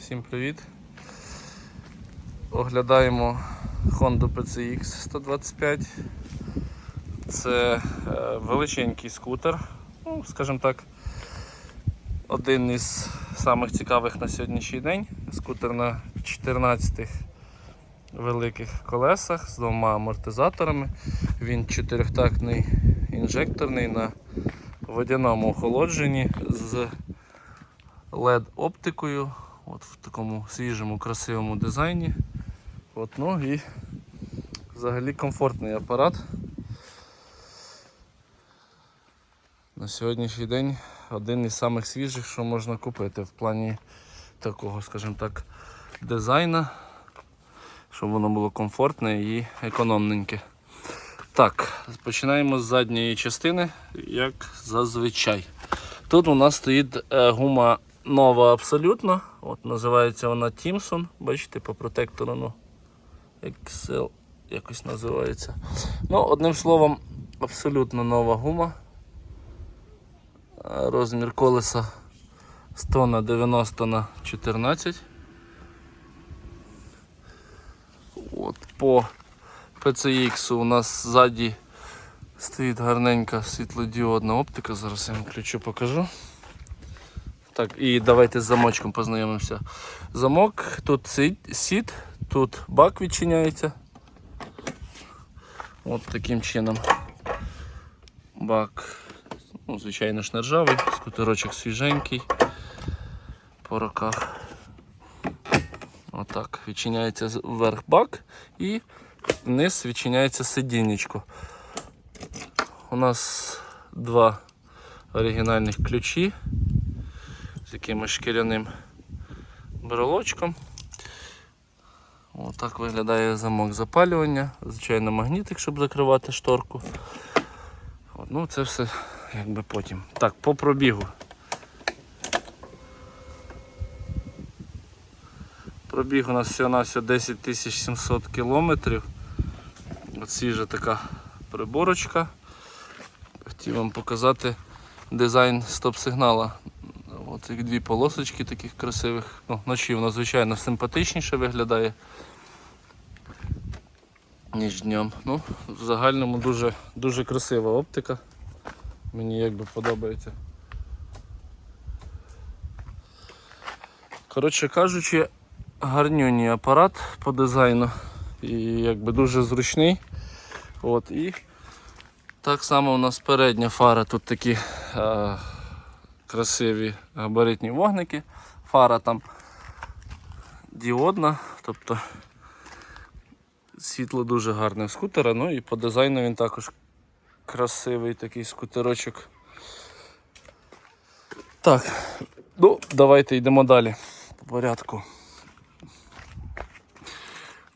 Всім привіт! Оглядаємо Honda PCX 125. Це е, величенький скутер, ну, скажімо так, один із самих цікавих на сьогоднішній день. Скутер на 14 великих колесах з двома амортизаторами. Він чотирьохтактний інжекторний на водяному охолодженні з LED оптикою, от в такому свіжому, красивому дизайні. От, ну і взагалі комфортний апарат. На сьогоднішній день один із самих свіжих, що можна купити в плані такого, скажімо так, дизайна, щоб воно було комфортне і економненьке. Так, починаємо з задньої частини, як зазвичай. Тут у нас стоїть е, гума нова абсолютно. От Називається вона Timson. Бачите, по протектору ну, Excel якось називається. Ну, Одним словом, абсолютно нова гума. Е, Розмір колеса 100 на 90 на 14. От, по PCX у нас ззаді стоїть гарненька світлодіодна оптика. Зараз я вам ключу покажу. Так, і давайте з замочком познайомимося. Замок, тут сіт, тут бак відчиняється. От таким чином. Бак, ну, звичайно ж не скутерочок свіженький по роках. Отак, відчиняється вверх бак і вниз відчиняється сидіннячко. У нас два оригінальних ключі якимось шкіряним брелочком. Отак виглядає замок запалювання. Звичайно, магнітик, щоб закривати шторку. От, ну, це все якби потім. Так, по пробігу. Пробіг у нас всього на всього 10 700 кілометрів. От свіжа така приборочка. Хотів вам показати дизайн стоп-сигнала. От дві полосочки таких красивих. Ну, вночі воно, звичайно, симпатичніше виглядає, ніж днем. Ну, в загальному дуже, дуже красива оптика. Мені якби подобається. Коротше кажучи, гарнюній апарат по дизайну і якби дуже зручний. От, і так само у нас передня фара, тут такі е, красиві габаритні вогники. Фара там діодна, тобто світло дуже гарне скутера, ну і по дизайну він також красивий такий скутерочок. Так, ну давайте йдемо далі по порядку.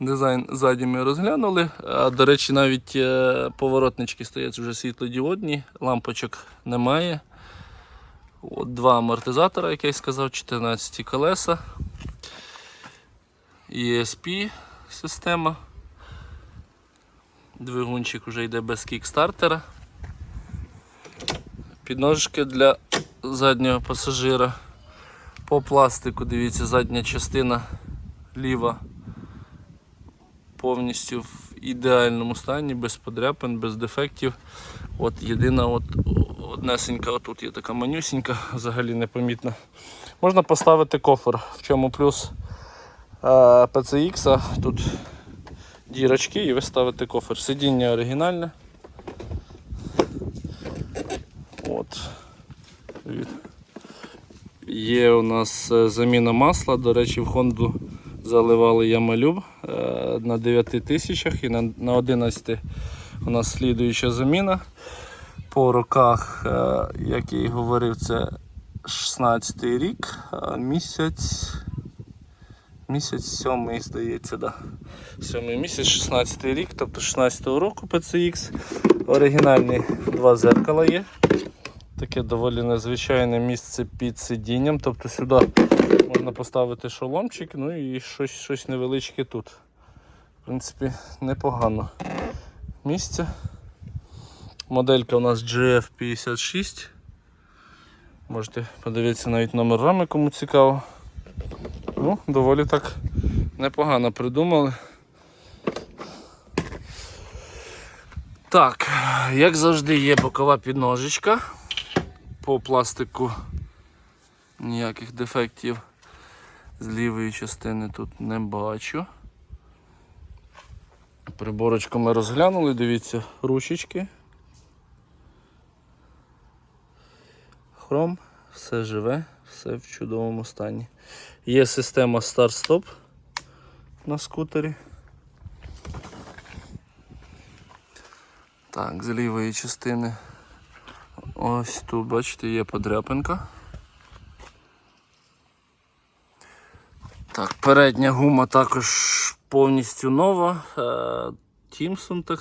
Дизайн ззаді ми розглянули. А, До речі, навіть е, поворотнички стоять вже світлодіодні, лампочок немає. От Два амортизатора, як я й сказав, 14 колеса. ESP система. Двигунчик вже йде без кікстартера. Підножки для заднього пасажира. По пластику, дивіться, задня частина ліва повністю в ідеальному стані, без подряпин, без дефектів. От єдина от однесенька, отут є така манюсінька, взагалі непомітна. Можна поставити кофер, в чому плюс е, PCX, тут дірочки і ви ставите кофер. Сидіння оригінальне. От. Є у нас е, заміна масла. До речі, в Honda заливали ямалюб е, на 9 тисячах і на 11 у нас слідуюча заміна. По роках, е, як я і говорив, це 16 й рік, місяць. Місяць сьомий, здається, да. Сьомий місяць, 16 рік, тобто 16-го року PCX. Оригінальні два зеркала є. Таке доволі незвичайне місце під сидінням. Тобто сюди можна поставити шоломчик, ну і щось, щось невеличке тут. В принципі, непогано місце. Моделька у нас GF56. Можете подивитися навіть номер рами, кому цікаво. Ну, доволі так непогано придумали. Так, як завжди, є бокова підножечка. По пластику ніяких дефектів з лівої частини тут не бачу. Приборочку ми розглянули, дивіться, ручечки. Хром, все живе, все в чудовому стані. Є система старт-стоп на скутері. Так, з лівої частини ось тут, бачите, є подряпинка. Так, передня гума також повністю нова. Тімсон так,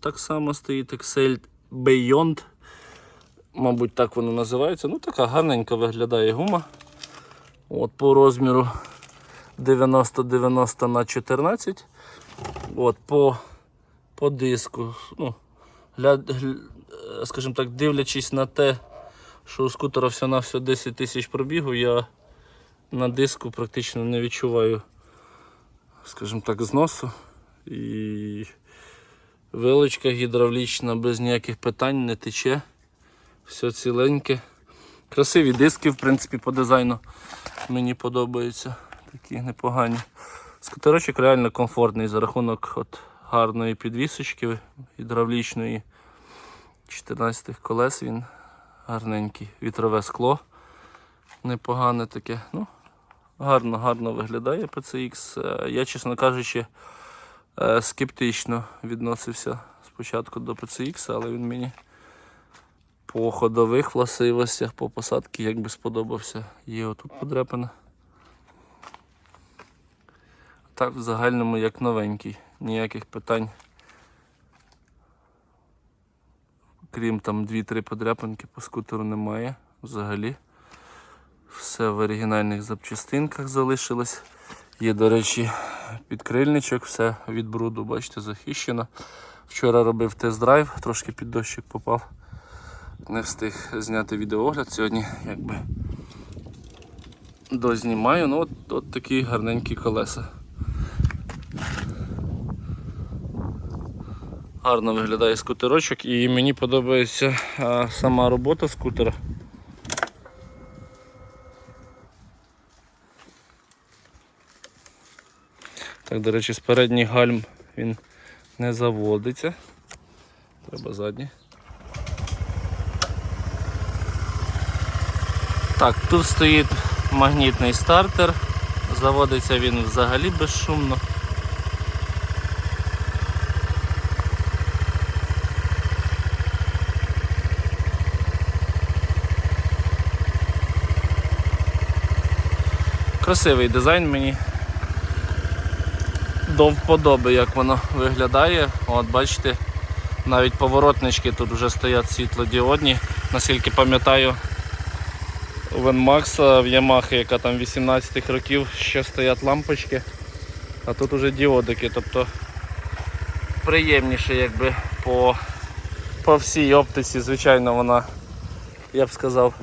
так само стоїть, Excel Beyond. Мабуть, так воно називається. Ну, така гарненька виглядає гума. От По розміру 90-90 на 14. От По, по диску. Ну, гля, гля, скажімо так, дивлячись на те, що у скутера все на все 10 тисяч пробігу, я на диску практично не відчуваю, скажімо так, зносу. І вилочка гідравлічна без ніяких питань не тече. Все ціленьке. Красиві диски, в принципі, по дизайну мені подобаються. Такі непогані. Скутерочок реально комфортний за рахунок от гарної підвісочки гідравлічної. 14 колес він гарненький. Вітрове скло. Непогане таке. Ну, гарно, гарно виглядає PCX. Е, Я, чесно кажучи, е, скептично відносився спочатку до PCX, але він мені по ходових властивостях, по посадці як би сподобався. Є отут подряпина. Так, в загальному як новенький. Ніяких питань. Крім там 2-3 подряпинки по скутеру немає взагалі. Все в оригінальних запчастинках залишилось. Є, до речі, підкрильничок, все від бруду, бачите, захищено. Вчора робив тест-драйв, трошки під дощик попав. Не встиг зняти відеоогляд сьогодні, якби дознімаю. Ну от, от такі гарненькі колеса. Гарно виглядає скутерочок і мені подобається а, сама робота скутера. Так, до речі, з передніх гальм він не заводиться. Треба задні. Так, тут стоїть магнітний стартер. Заводиться він взагалі безшумно. Красивий дизайн мені до вподоби, як воно виглядає. От бачите, навіть поворотнички тут вже стоять світлодіодні. Наскільки пам'ятаю, Венмакса в Yamaha, яка там 18-х років, ще стоять лампочки, а тут уже діодики, тобто приємніше якби по, по всій оптиці, звичайно, вона, я б сказав,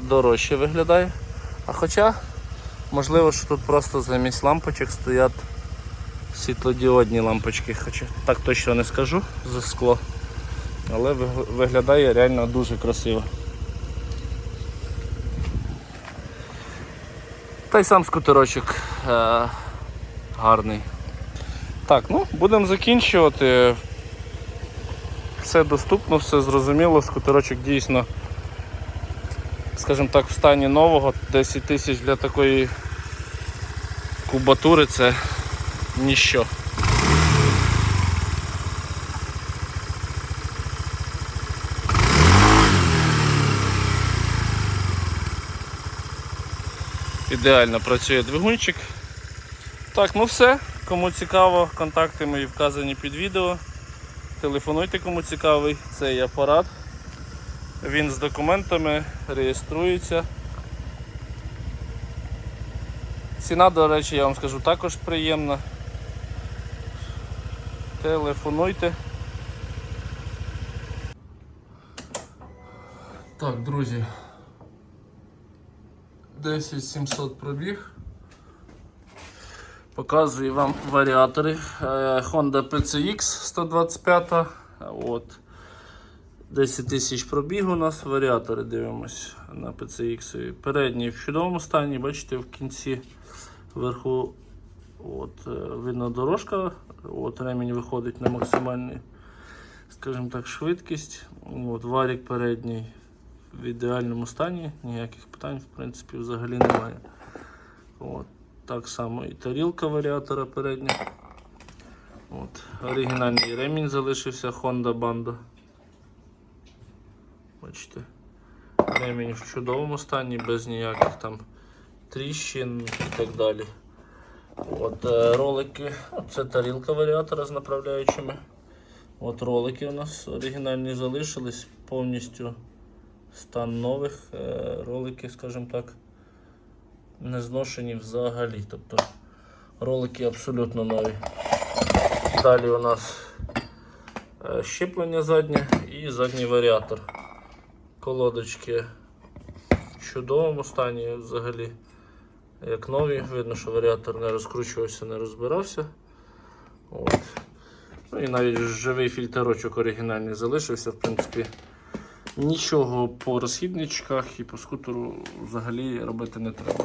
дорожче виглядає. А хоча, можливо, що тут просто замість лампочок стоять світлодіодні лампочки, хоча так точно не скажу за скло. Але виглядає реально дуже красиво. Та й сам скутерочок е- гарний. Так, ну, будемо закінчувати. Все доступно, все зрозуміло, скутерочок дійсно, скажімо так, в стані нового. 10 тисяч для такої кубатури це ніщо. Ідеально працює двигунчик. Так, ну все. Кому цікаво, контакти мої вказані під відео. Телефонуйте, кому цікавий цей апарат. Він з документами реєструється. Ціна, до речі, я вам скажу також приємна. Телефонуйте. Так, друзі. 10 700 пробіг. Показую вам варіатори. Е, Honda PCX 125. От. 10 тисяч пробіг у нас варіатори дивимось на PCX. Передній в чудовому стані, бачите, в кінці вверху от, е, видно дорожка, от, ремінь виходить на максимальний, скажімо так, швидкість. От, варік передній в ідеальному стані, ніяких питань в принципі взагалі немає. От, так само і тарілка варіатора передня. От, оригінальний ремінь залишився Honda Banda. Бачите, ремінь в чудовому стані, без ніяких там тріщин і так далі. От е, ролики, це тарілка варіатора з направляючими. От ролики у нас оригінальні залишились, повністю стан нових. Е, ролики, скажімо так, не зношені взагалі. Тобто ролики абсолютно нові. Далі у нас е, щеплення заднє і задній варіатор. Колодочки в чудовому стані взагалі. Як нові, видно, що варіатор не розкручувався, не розбирався. От. Ну і навіть живий фільтрочок оригінальний залишився, в принципі. Нічого по розхідничках і по скутеру взагалі робити не треба.